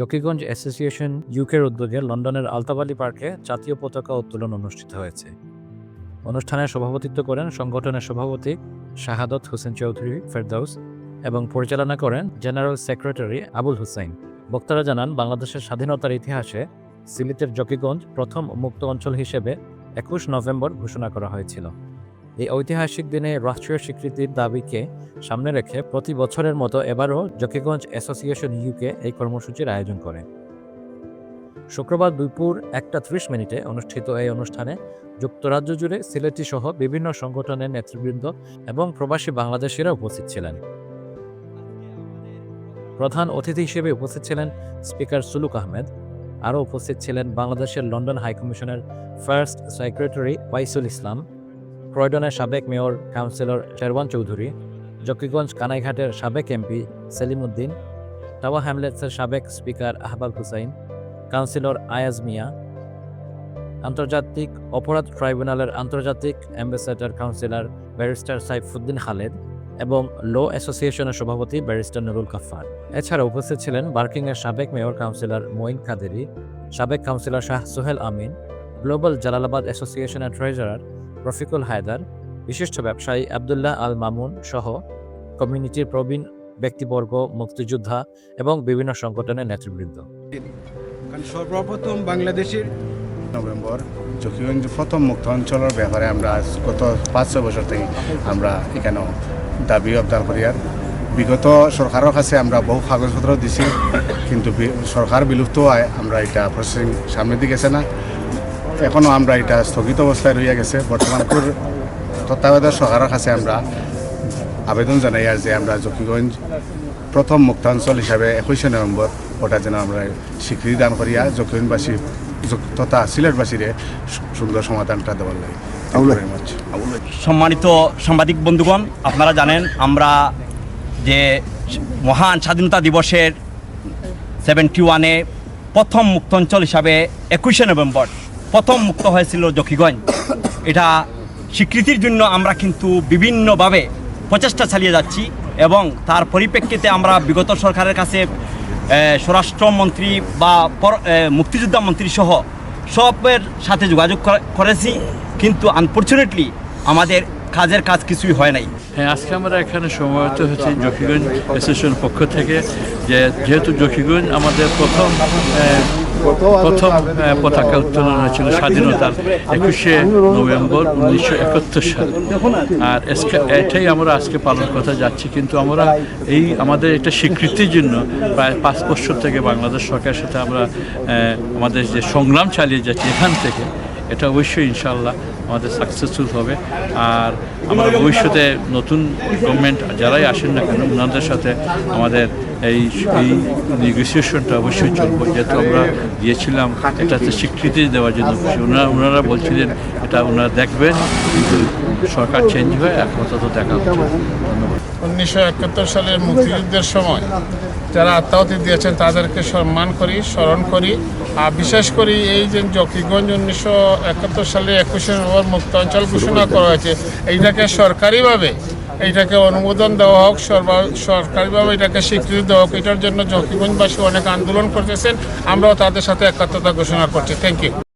Zakiganj association ইউকের উদ্যোগে লন্ডনের আলতাবালি পার্কে জাতীয় পতাকা উত্তোলন অনুষ্ঠিত হয়েছে। অনুষ্ঠানে সভাপতিত্ব করেন সংগঠনের সভাপতি শাহাদত হোসেন চৌধুরী ফেরদাউস এবং পরিচালনা করেন জেনারেল সেক্রেটারি আবুল হুসাইন। বক্তারা জানান, বাংলাদেশের স্বাধীনতার ইতিহাসে সিলেটের জকিগঞ্জ প্রথম মুক্ত অঞ্চল হিসেবে একুশ নভেম্বর ঘোষণা করা হয়েছিল। এই ঐতিহাসিক দিনে রাষ্ট্রীয় স্বীকৃতির দাবিকে সামনে রেখে প্রতি বছরের মতো এবারও জকিগঞ্জ অ্যাসোসিয়েশন ইউকে এই কর্মসূচির আয়োজন করে। শুক্রবার দুপুর একটা ত্রিশ মিনিটে অনুষ্ঠিত এই অনুষ্ঠানে যুক্তরাজ্য জুড়ে সিলেটি সহ বিভিন্ন সংগঠনের নেতৃবৃন্দ এবং প্রবাসী বাংলাদেশিরা উপস্থিত ছিলেন। প্রধান অতিথি হিসেবে উপস্থিত ছিলেন স্পিকার সুলুক আহমেদ। আরও উপস্থিত ছিলেন বাংলাদেশের লন্ডন হাইকমিশনের ফার্স্ট সেক্রেটারি ওয়াইসুল ইসলাম। ক্রয়ডনের সাবেক মেয়র কাউন্সিলর শেরওয়ান চৌধুরী, জকিগঞ্জ কানাইঘাটের সাবেক এমপি সেলিম উদ্দিন টাওয়া হ্যামলেটসের সাবেক স্পিকার আহবাব হুসাইন, কাউন্সিলর আয়াজ মিয়া, আন্তর্জাতিক অপরাধ ট্রাইব্যুনালের আন্তর্জাতিক ambassador councillor barrister Saifuddin Khaled এবং লো অ্যাসোসিয়েশনের সভাপতি ব্যারিস্টার নুরুল কাফার এছাড়া উপস্থিত ছিলেন বার্কিংয়ের সাবেক মেয়র কাউন্সিলর মঈন কাদেরি, সাবেক কাউন্সিলর শাহ সোহেল আমিন, গ্লোবাল জালালাবাদ অ্যাসোসিয়েশনের ট্রেজারার রফিকুল হায়দার, বিশিষ্ট ব্যবসায়ী আবদুল্লাহ আল মামুন সহ কমিউনিটির প্রবীণ ব্যক্তিবর্গ, মুক্তিযোদ্ধা এবং বিভিন্ন সংগঠনের নেতৃবৃন্দ। সর্বপ্রথম বাংলাদেশের নভেম্বর জকিগঞ্জ প্রথম মুক্ত অঞ্চলের ব্যাপারে আমরা গত পাঁচ, ছয় বছর থেকে আমরা এখানে দাবি অবদান করি আর বিগত সরকারের কাছে আমরা বহু কাগজপত্র দিছি, কিন্তু সরকার বিলুপ্ত হয়, আমরা এটা প্রসেসিং সামনের দিকে গেছে না। এখনও আমরা এটা স্থগিত অবস্থায় রইয়া গেছে বর্তমান পুর- তত্ত্বাবধায়ক সরকারের কাছে আমরা আবেদন জানাই আর যে আমরা জকিগঞ্জ প্রথম মুক্তাঞ্চল হিসাবে একুশে নভেম্বর ওটা যেন আমরা স্বীকৃতি দান করিয়া জকিগঞ্জবাসী তথা সিলেটবাসীরে সুন্দর সমাধানটা দেওয়ার লাগে. সম্মানিত সাংবাদিক বন্ধুগণ আপনারা জানেন আমরা যে মহান স্বাধীনতা দিবসের সেভেন্টি ওয়ানে প্রথম মুক্ত অঞ্চল হিসাবে একুশে নভেম্বর প্রথম মুক্ত হয়েছিল জকিগঞ্জ। এটা স্বীকৃতির জন্য আমরা কিন্তু বিভিন্নভাবে প্রচেষ্টা চালিয়ে যাচ্ছি এবং তার পরিপ্রেক্ষিতে আমরা বিগত সরকারের কাছে স্বরাষ্ট্রমন্ত্রী বা মুক্তিযোদ্ধা মন্ত্রী সহ সবের সাথে যোগাযোগ করেছি। কিন্তু আনফর্চুনেটলি আমাদের কাজের কাজ কিছুই হয় নাই। হ্যাঁ আজকে আমরা এখানে সমবেত হচ্ছে জকিগঞ্জ অ্যাসোসিয়েশন পক্ষ থেকে যে যেহেতু জকিগঞ্জ আমাদের প্রথম প্রথম পতাকা উত্তোলন হয়েছিল স্বাধীনতার একুশে নভেম্বর উনিশশো একাত্তর সালে। আর এটাই আমরা আজকে পালন করতে যাচ্ছি। কিন্তু আমরা এই আমাদের এটা স্বীকৃতির জন্য প্রায় পাঁচ বছর থেকে বাংলাদেশ সরকারের সাথে আমরা আমাদের যে সংগ্রাম চালিয়ে যাচ্ছি এখান থেকে, এটা অবশ্যই ইনশাল্লাহ আমাদের সাকসেসফুল হবে। আর আমরা ভবিষ্যতে নতুন গভর্নমেন্ট যারাই আসেন না কেন ওনাদের সাথে আমাদের এই এই নেগোসিয়েশনটা অবশ্যই চলবে। যেহেতু আমরা গিয়েছিলাম এটাতে স্বীকৃতি দেওয়ার জন্য ওনারা ওনারা বলছিলেন, এটা ওনারা দেখবেন, কিন্তু সরকার চেঞ্জ হয়ে আপাতত দেখা হচ্ছে। ধন্যবাদ। উনিশশো একাত্তর সালের মুক্তিযুদ্ধের সময় যারা আত্মাহতি দিয়েছেন, তাদেরকে সম্মান করি, স্মরণ করি। আর বিশেষ করে এই যে জকিগঞ্জ উনিশশো একাত্তর সালে একুশে নভেম্বর মুক্ত অঞ্চল ঘোষণা করা হয়েছে, এইটাকে সরকারিভাবে এইটাকে অনুমোদন দেওয়া হোক সরকারিভাবে এটাকে স্বীকৃতি দেওয়া হোক, এটার জন্য জকিগঞ্জবাসী অনেক আন্দোলন করতেছেন। আমরাও তাদের সাথে একাত্মতা ঘোষণা করছি। Thank you